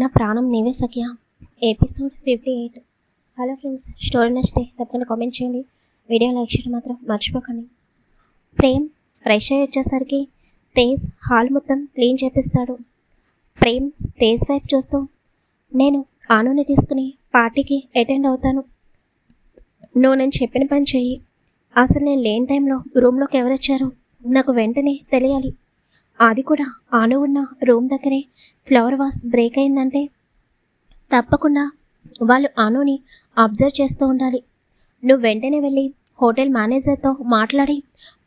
నా ప్రాణం నీవే సఖ్య. Episode fifty eight. Hello friends story నచ్చితే తప్పకుండా కామెంట్ చేయండి. వీడియో లైక్ చేయడం మాత్రం మర్చిపోకండి. ప్రేమ్ ఫ్రెష్ అయ్యి వచ్చేసరికి తేజ్ హాల్ మొత్తం క్లీన్ చేపిస్తాడు. ప్రేమ్ తేజ్ వైపు చూస్తూ నేను ఆనుని తీసుకుని పార్టీకి అటెండ్ అవుతాను. నువ్వు నేను చెప్పిన పని చెయ్యి. అసలు నేను లేని టైంలో రూమ్లోకి ఎవరొచ్చారో నాకు వెంటనే తెలియాలి. అది కూడా ఆను ఉన్న రూమ్ దగ్గరే. ఫ్లవర్ వాస్ బ్రేక్ అయిందంటే తప్పకుండా వాళ్ళు అనుని అబ్జర్వ్ చేస్తూ ఉండాలి. నువ్వు వెంటనే వెళ్ళి హోటల్ మేనేజర్తో మాట్లాడి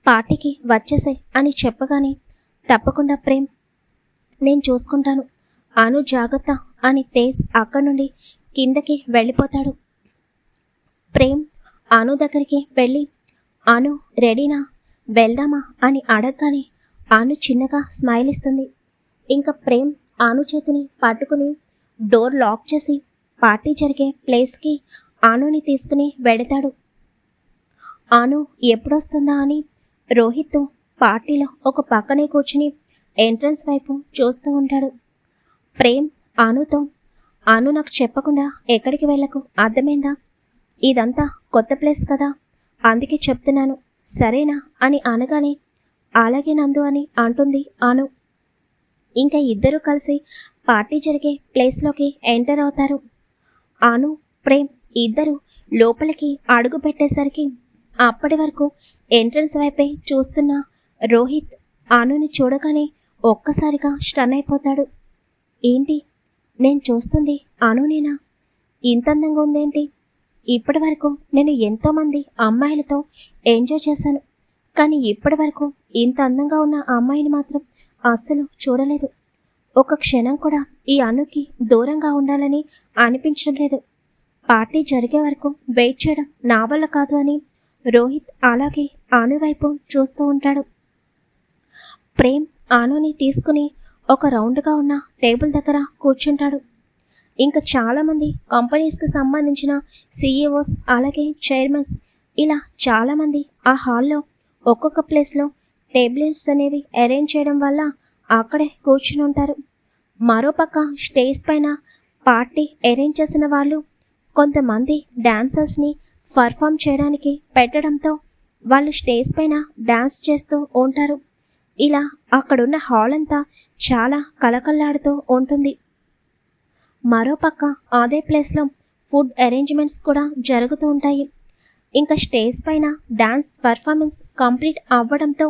పార్టీకి వచ్చేసే అని చెప్పగానే తప్పకుండా ప్రేమ్ నేను చూసుకుంటాను. అను జాగ్రత్త అని తేజ్ అక్కడి నుండి కిందకి వెళ్ళిపోతాడు. ప్రేమ్ అను దగ్గరికి వెళ్ళి అను రెడీనా? వెళ్దామా? అని అడగగానే ఆను చిన్నగా స్మైల్ ఇస్తుంది. ఇంకా ప్రేమ్ ఆను చేతిని పట్టుకుని డోర్ లాక్ చేసి పార్టీ జరిగే ప్లేస్కి ఆనుని తీసుకుని వెళతాడు. ఆను ఎప్పుడొస్తుందా అని రోహిత్ పార్టీలో ఒక పక్కనే కూర్చుని ఎంట్రన్స్ వైపు చూస్తూ ఉంటాడు. ప్రేమ్ ఆనుతో ఆను నాకు చెప్పకుండా ఎక్కడికి వెళ్ళకు? అర్థమైందా? ఇదంతా కొత్త ప్లేస్ కదా. అందుకే చెప్తున్నాను. సరేనా? అని అనగానే అలాగే నందు అని అంటుంది అను. ఇంకా ఇద్దరు కలిసి పార్టీ జరిగే ప్లేస్లోకి ఎంటర్ అవుతారు. అను ప్రేమ్ ఇద్దరు లోపలికి అడుగు పెట్టేసరికి అప్పటి వరకు ఎంట్రన్స్ వైపే చూస్తున్న రోహిత్ ఆనుని చూడగానే ఒక్కసారిగా స్టన్ అయిపోతాడు. ఏంటి? నేను చూస్తుంది అనునేనా? ఇంత అందంగా ఉందేంటి? ఇప్పటి వరకు నేను ఎంతోమంది అమ్మాయిలతో ఎంజాయ్ చేశాను. కానీ ఇప్పటి వరకు ఇంత అందంగా ఉన్న ఆ అమ్మాయిని మాత్రం అస్సలు చూడలేదు. ఒక క్షణం కూడా ఈ అనుకి దూరంగా ఉండాలని అనిపించడం లేదు. పార్టీ జరిగే వరకు వెయిట్ చేయడం నా వల్ల కాదు అని రోహిత్ అలాగే ఆను వైపు చూస్తూ ఉంటాడు. ప్రేమ్ ఆనుని తీసుకుని ఒక రౌండ్గా ఉన్న టేబుల్ దగ్గర కూర్చుంటాడు. ఇంకా చాలామంది కంపెనీస్కి సంబంధించిన సీఈఓస్ అలాగే చైర్మన్స్ ఇలా చాలామంది ఆ హాల్లో ఒక్కొక్క ప్లేస్లో టేబుల్స్ అనేవి అరేంజ్ చేయడం వల్ల అక్కడే కూర్చుని ఉంటారు. మరోపక్క స్టేజ్ పైన పార్టీ అరేంజ్ చేసిన వాళ్ళు కొంతమంది డాన్సర్స్ని పర్ఫామ్ చేయడానికి పెట్టడంతో వాళ్ళు స్టేజ్ పైన డాన్స్ చేస్తూ ఉంటారు. ఇలా అక్కడున్న హాల్ అంతా చాలా కలకల్లాడుతూ ఉంటుంది. మరోపక్క అదే ప్లేస్లో ఫుడ్ అరేంజ్మెంట్స్ కూడా జరుగుతూ ఉంటాయి. ఇంకా స్టేజ్ పైన డాన్స్ పర్ఫార్మెన్స్ కంప్లీట్ అవ్వడంతో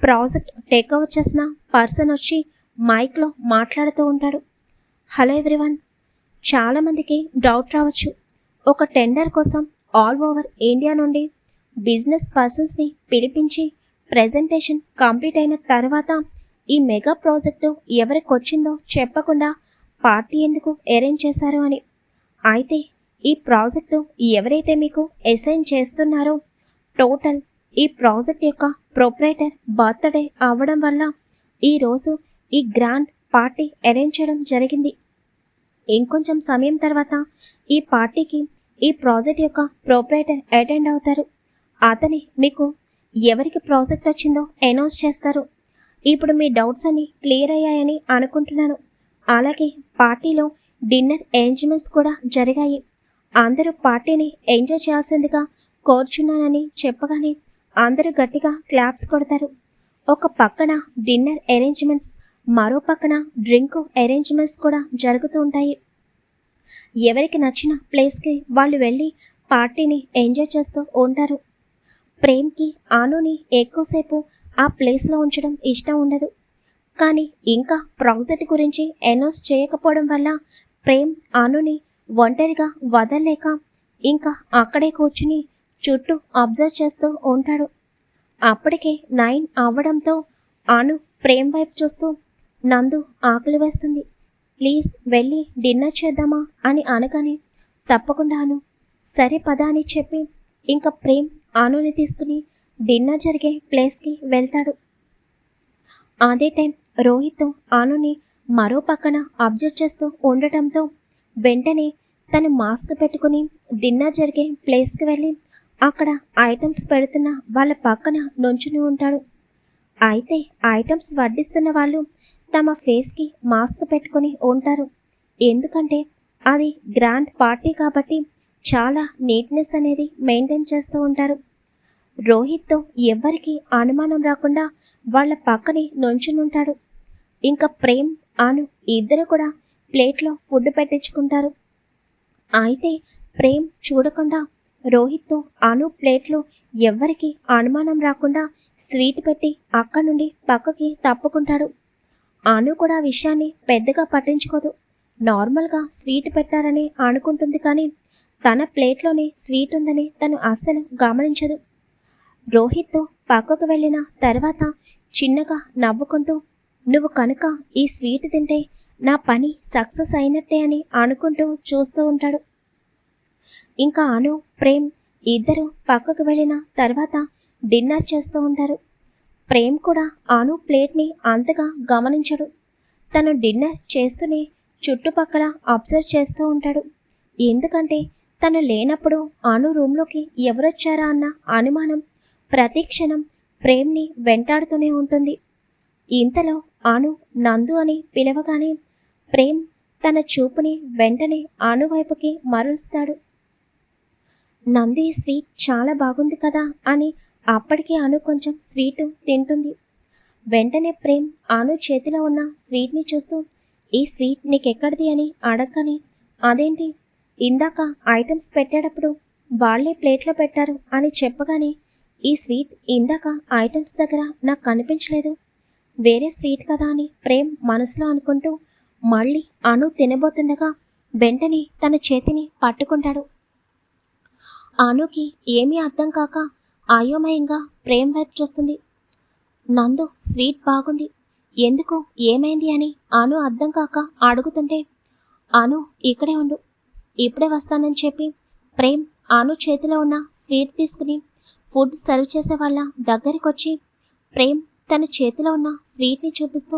ప్రాజెక్ట్ టేక్ ఓవర్ చేసిన పర్సన్ వచ్చి మైక్లో మాట్లాడుతూ ఉంటాడు. Hello everyone. చాలామందికి డౌట్ రావచ్చు. ఒక టెండర్ కోసం ఆల్ ఓవర్ ఇండియా నుండి బిజినెస్ పర్సన్స్ని పిలిపించి ప్రెజెంటేషన్ కంప్లీట్ అయిన తర్వాత ఈ మెగా ప్రాజెక్టు ఎవరికి వచ్చిందో చెప్పకుండా పార్టీ ఎందుకు అరేంజ్ చేశారు అని. అయితే ఈ ప్రాజెక్టు ఎవరైతే మీకు అసైన్ చేస్తున్నారో టోటల్ ఈ ప్రాజెక్ట్ యొక్క ప్రొపరేటర్ బర్త్డే అవ్వడం వల్ల ఈరోజు ఈ గ్రాండ్ పార్టీ అరేంజ్ చేయడం జరిగింది. ఇంకొంచెం సమయం తర్వాత ఈ పార్టీకి ఈ ప్రాజెక్ట్ యొక్క ప్రొపరేటర్ అటెండ్ అవుతారు. అతని మీకు ఎవరికి ప్రాజెక్ట్ వచ్చిందో అనౌన్స్ చేస్తారు. ఇప్పుడు మీ డౌట్స్ అన్ని క్లియర్ అయ్యాయని అనుకుంటున్నాను. అలాగే పార్టీలో డిన్నర్ అరేంజ్మెంట్స్ కూడా జరిగాయి. అందరూ పార్టీని ఎంజాయ్ చేయాల్సిందిగా కోరుచున్నానని చెప్పగానే అందరూ గట్టిగా క్లాప్స్ కొడతారు. ఒక పక్కన డిన్నర్ అరేంజ్మెంట్స్ మరో పక్కన డ్రింక్ అరేంజ్మెంట్స్ కూడా జరుగుతూ ఉంటాయి. ఎవరికి నచ్చిన ప్లేస్కి వాళ్ళు వెళ్ళి పార్టీని ఎంజాయ్ చేస్తూ ఉంటారు. ప్రేమ్కి ఆనుని ఎక్కువసేపు ఆ ప్లేస్లో ఉంచడం ఇష్టం ఉండదు. కానీ ఇంకా ప్రాజెక్ట్ గురించి అనౌన్స్ చేయకపోవడం వల్ల ప్రేమ్ ఆనుని ఒంటరిగా వదలలేక ఇంకా అక్కడే కూర్చుని చుట్టూ అబ్జర్వ్ చేస్తూ ఉంటాడు. అప్పటికే నైన్ అవ్వడంతో అను ప్రేమ్ వైపు చూస్తూ నందు ఆకలి వేస్తుంది. ప్లీజ్ వెళ్ళి డిన్నర్ చేద్దామా అని అనగానే తప్పకుండా అను. సరే పద అని చెప్పి ఇంకా ప్రేమ్ అనుని తీసుకుని డిన్నర్ జరిగే ప్లేస్కి వెళ్తాడు. అదే టైం రోహిత్ ఆనుని మరో పక్కన అబ్జర్వ్ చేస్తూ ఉండటంతో వెంటనే తను మాస్క్ పెట్టుకుని డిన్నర్ జరిగే ప్లేస్కి వెళ్ళి అక్కడ ఐటమ్స్ పెడుతున్న వాళ్ళ పక్కన నుంచుని ఉంటాడు. అయితే ఐటమ్స్ వడ్డిస్తున్న వాళ్ళు తమ ఫేస్కి మాస్క్ పెట్టుకుని ఉంటారు. ఎందుకంటే అది గ్రాండ్ పార్టీ కాబట్టి చాలా నీట్నెస్ అనేది మెయింటైన్ చేస్తూ ఉంటారు. రోహిత్తో ఎవ్వరికి అనుమానం రాకుండా వాళ్ళ పక్కనే నుంచునుంటాడు ఇంకా ప్రేమ్ అను ఇద్దరు కూడా ప్లేట్లో ఫుడ్ పెట్టించుకుంటారు. అయితే ప్రేమ్ చూడకుండా రోహిత్తో అను ప్లేట్లో ఎవ్వరికి అనుమానం రాకుండా స్వీట్ పెట్టి అక్కడి నుండి పక్కకి తప్పుకుంటాడు. అను కూడా విషయాన్ని పెద్దగా పట్టించుకోదు. నార్మల్గా స్వీట్ పెట్టారని అనుకుంటుంది కానీ తన ప్లేట్లోనే స్వీట్ ఉందని తను అస్సలు గమనించదు. రోహిత్తో పక్కకు వెళ్ళిన తర్వాత చిన్నగా నవ్వుకుంటూ నువ్వు కనుక ఈ స్వీట్ తింటే నా పని సక్సెస్ అయినట్టే అని అనుకుంటూ చూస్తూ ఉంటాడు. ఇంకా అను ప్రేమ్ ఇద్దరు పక్కకు వెళ్ళిన తర్వాత డిన్నర్ చేస్తూ ఉంటారు. ప్రేమ్ కూడా అను ప్లేట్ని అంతగా గమనించడు. తను డిన్నర్ చేస్తూనే చుట్టుపక్కల అబ్జర్వ్ చేస్తూ ఉంటాడు. ఎందుకంటే తను లేనప్పుడు అను రూమ్లోకి ఎవరొచ్చారా అన్న అనుమానం ప్రతి క్షణం ప్రేమ్ని వెంటాడుతూనే ఉంటుంది. ఇంతలో అను నందు అని పిలవగానే ప్రేమ్ తన చూపుని వెంటనే అను వైపుకి మరుస్తాడు నంది స్వీట్ చాలా బాగుంది కదా అని అప్పటికే అను కొంచెం స్వీట్ తింటుంది. వెంటనే ప్రేమ్ అను చేతిలో ఉన్న స్వీట్ని చూస్తూ ఈ స్వీట్ నీకెక్కడిది? అని అడగని అదేంటి? ఇందాక ఐటమ్స్ పెట్టేటప్పుడు వాళ్ళే ప్లేట్లో పెట్టారు అని చెప్పగానే ఈ స్వీట్ ఇందాక ఐటమ్స్ దగ్గర నాకు కనిపించలేదు. వేరే స్వీట్ కదా అని ప్రేమ్ మనసులో అనుకుంటూ మళ్ళీ అను తినబోతుండగా వెంటనే తన చేతిని పట్టుకుంటాడు. అనుకి ఏమీ అర్థం కాక అయోమయంగా ప్రేమ్ వైపు చూస్తుంది. నందు స్వీట్ బాగుంది. ఎందుకు ఏమైంది అని అను అర్థం కాక అడుగుతుంటే అను ఇక్కడే ఉండు. ఇప్పుడే వస్తానని చెప్పి ప్రేమ్ అను చేతిలో ఉన్న స్వీట్ తీసుకుని ఫుడ్ సర్వ్ చేసే వాళ్ళ దగ్గరికి వచ్చి ప్రేమ్ తన చేతిలో ఉన్న స్వీట్ని చూపిస్తూ.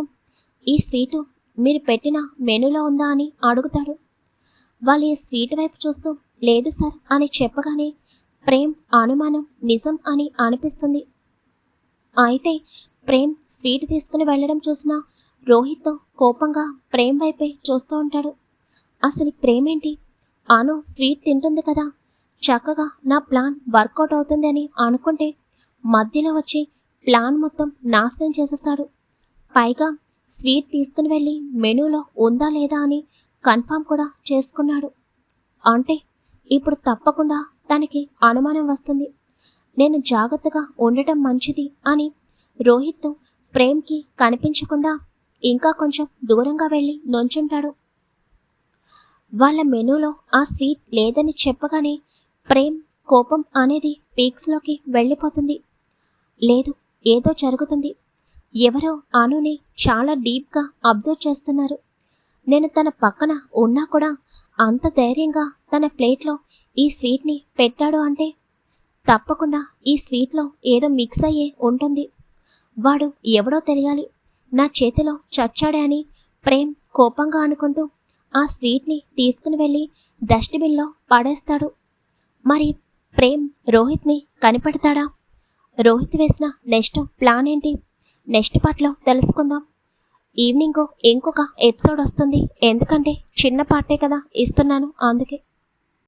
ఈ స్వీటు మీరు పెట్టిన మెనూలో ఉందా అని అడుగుతాడు. వాళ్ళు ఈ స్వీట్ వైపు చూస్తూ లేదు సార్ అని చెప్పగానే ప్రేమ్ అనుమానం నిజం అని అనిపిస్తుంది. అయితే ప్రేమ్ స్వీట్ తీసుకుని వెళ్ళడం చూసిన రోహిత్ కోపంగా ప్రేమ్ వైపే చూస్తూ ఉంటాడు. అసలు ప్రేమ్ ఏంటి? అను స్వీట్ తింటుంది కదా. చక్కగా నా ప్లాన్ వర్కౌట్ అవుతుంది అని అనుకుంటే మధ్యలో వచ్చి ప్లాన్ మొత్తం నాశనం చేసేస్తాడు. పైగా స్వీట్ తీసుకుని వెళ్ళి మెనూలో ఉందా లేదా అని కన్ఫామ్ కూడా చేసుకున్నాడు. అంటే ఇప్పుడు తప్పకుండా తనకి అనుమానం వస్తుంది. నేను జాగ్రత్తగా ఉండటం మంచిది అని రోహిత్ ప్రేమ్కి కనిపించకుండా ఇంకా కొంచెం దూరంగా వెళ్ళి నుంచుంటాడు. వాళ్ళ మెనూలో ఆ స్వీట్ లేదని చెప్పగానే ప్రేమ్ కోపం అనేది పీక్స్లోకి వెళ్ళిపోతుంది. లేదు ఏదో జరుగుతుంది. ఎవరో అనుని చాలా డీప్గా అబ్జర్వ్ చేస్తున్నారు. నేను తన పక్కన ఉన్నా కూడా అంత ధైర్యంగా తన ప్లేట్లో ఈ స్వీట్ని పెట్టాడు అంటే తప్పకుండా ఈ స్వీట్లో ఏదో మిక్స్ అయ్యే ఉంటుంది. వాడు ఎవడో తెలియాలి. నా చేతిలో చచ్చాడే అని ప్రేమ్ కోపంగా అనుకుంటూ ఆ స్వీట్ని తీసుకుని వెళ్ళి డస్ట్బిన్లో పడేస్తాడు. మరి ప్రేమ్ రోహిత్ని కనిపెడతాడా? రోహిత్ వేసిన నెక్స్ట్ ప్లాన్ ఏంటి? నెక్స్ట్ పార్ట్లో తెలుసుకుందాం. ఈవినింగ్ ఇంకొక ఎపిసోడ్ వస్తుంది. ఎందుకంటే చిన్న పార్టే కదా ఇస్తున్నాను. అందుకే